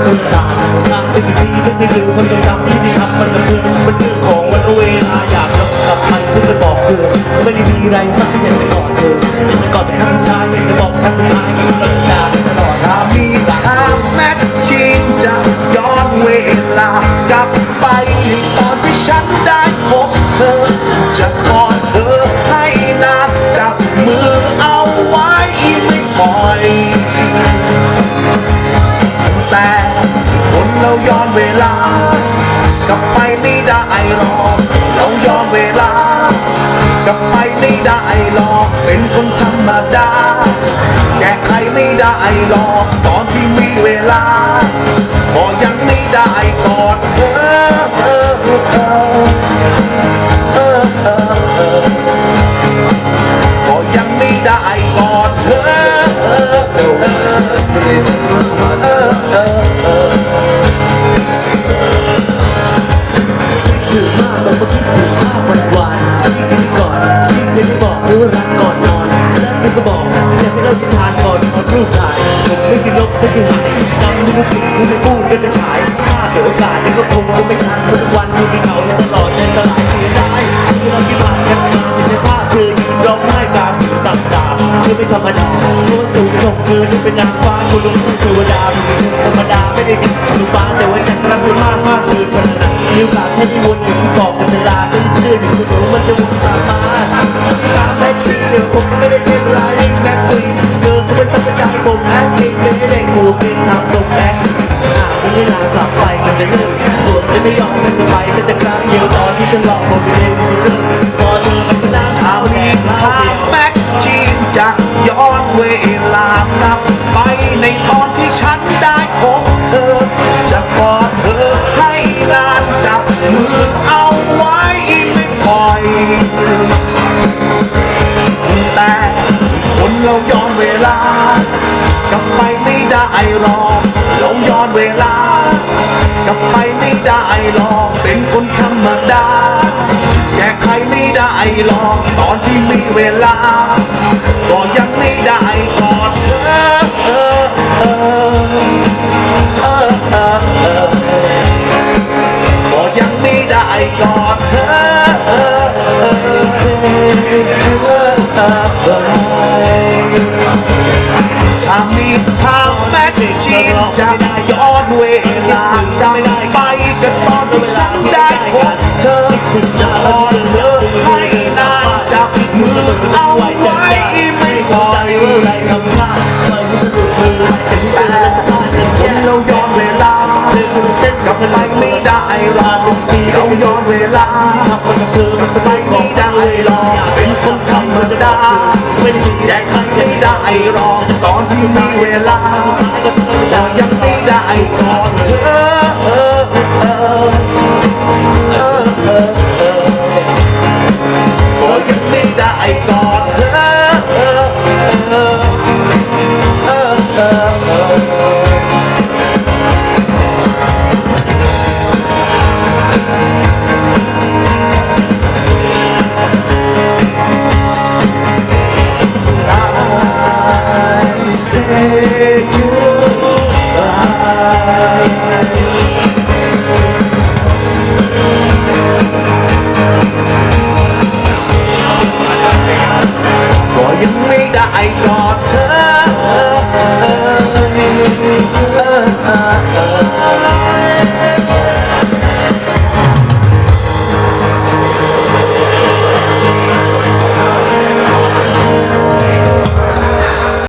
นมันเหมือนคนละทางทางที่ดีไม่เคยลืมมันต้องทำที่ดีทำมันเป็นเรื่องมันเรื่องของวันเวลาอยากกลับมันเพื่อจะบอกเธอไม่ได้มีอะไรสักอย่ากจะกอนเธอก่อน ลา กลับไปไม่ได้หรอกเราย้อนเวลา กลับไปไม่ได้หรอกเป็นคนธรรมดา แก้ไขไม่ได้หรอกตอนที่มีเวลาก็ยังไม่ได้กอดเธอ เคยได้บอกว่ารักก่อนนอนแล้วเธอก็บอกอยากให้เราที่ทานก่อนนอนรูปถ่ายผมไม่เคยลบไม่เคยหายจำไม่ได้ผิดไม่ได้พูดไม่ได้ฉายถ้าเสียโอกาสนี่ก็คงจะไม่ทันทุกวันอยู่ในเขาในตลอดใจสลายเสียดายที่เราที่ผ่านกันมาที่ในภาพเธอยืนร้องไห้ตามตับตาเธอไม่ธรรมดาตัวสูงส่งเธอนี่เป็นนางฟ้าคนลุกเทวดาไม่ใช่ธรรมดาไม่ได้เป็นลูกฟ้าแต่ว่าจะรักเธอมากมากเกินขนาดมีโอกาสให้พี่วนอยู่ที่บอกกันเวลาก็เชื่ออยู่เสมอมันจะวนตามมา ถามแม่ชีเดี๋ยวผมไม่ได้เทเวลาเล่นแม็กคุยเธอก็ไม่ต้องไปจ่ายผมแอคจริงไม่ได้กูเป็นทำตรงแอคหากไม่ได้ลากลับไปมันจะเลิกตัวจะไม่ยอมมันจะไปก็จะครั้งเดียวตอนที่จะหลอกผมไปเล่นเรื่องพอเธอมันก็น่าด้าถ้าแน่มีเล่าทางแม็กจีนจะย้อนเวลากลับไปในตอนที่ฉันได้พบเธอ จะกอดเธอให้นานจับมือเอาไว้ไม่ปล่อย ได้หรอกเราย้อนเวลากลับไปไม่ได้หรอกเป็นคนธรรมดาแก้ไขไม่ได้หรอกตอนที่มีเวลาก็ยังไม่ได้กอดเธอเออเออเออเออก็ยังไม่ได้กอดเธอ นจะย้อนเวลากลับไปกันตอนที่ฉันได้พบเธอจะกอดเธอให้นานจับมือเอาไว้ไม่ปล่อยใจทำพลาดมันสนุกมือแต่ที่แต่แต่ลาดกันคแย่นเราย้อนเวลาเธอคนเส้นกลับไปไม่ได้หรอกเราย้อนเวลาทำมันกับเธอมันจะไปไม่ได้หรอกเป็นคนธรรมดาไม่ได้มีแก้ไขไม่ได้หรอกตอนที่มีเวลา lại còn thơ Ôi cất đi lại còn thơ Say you าย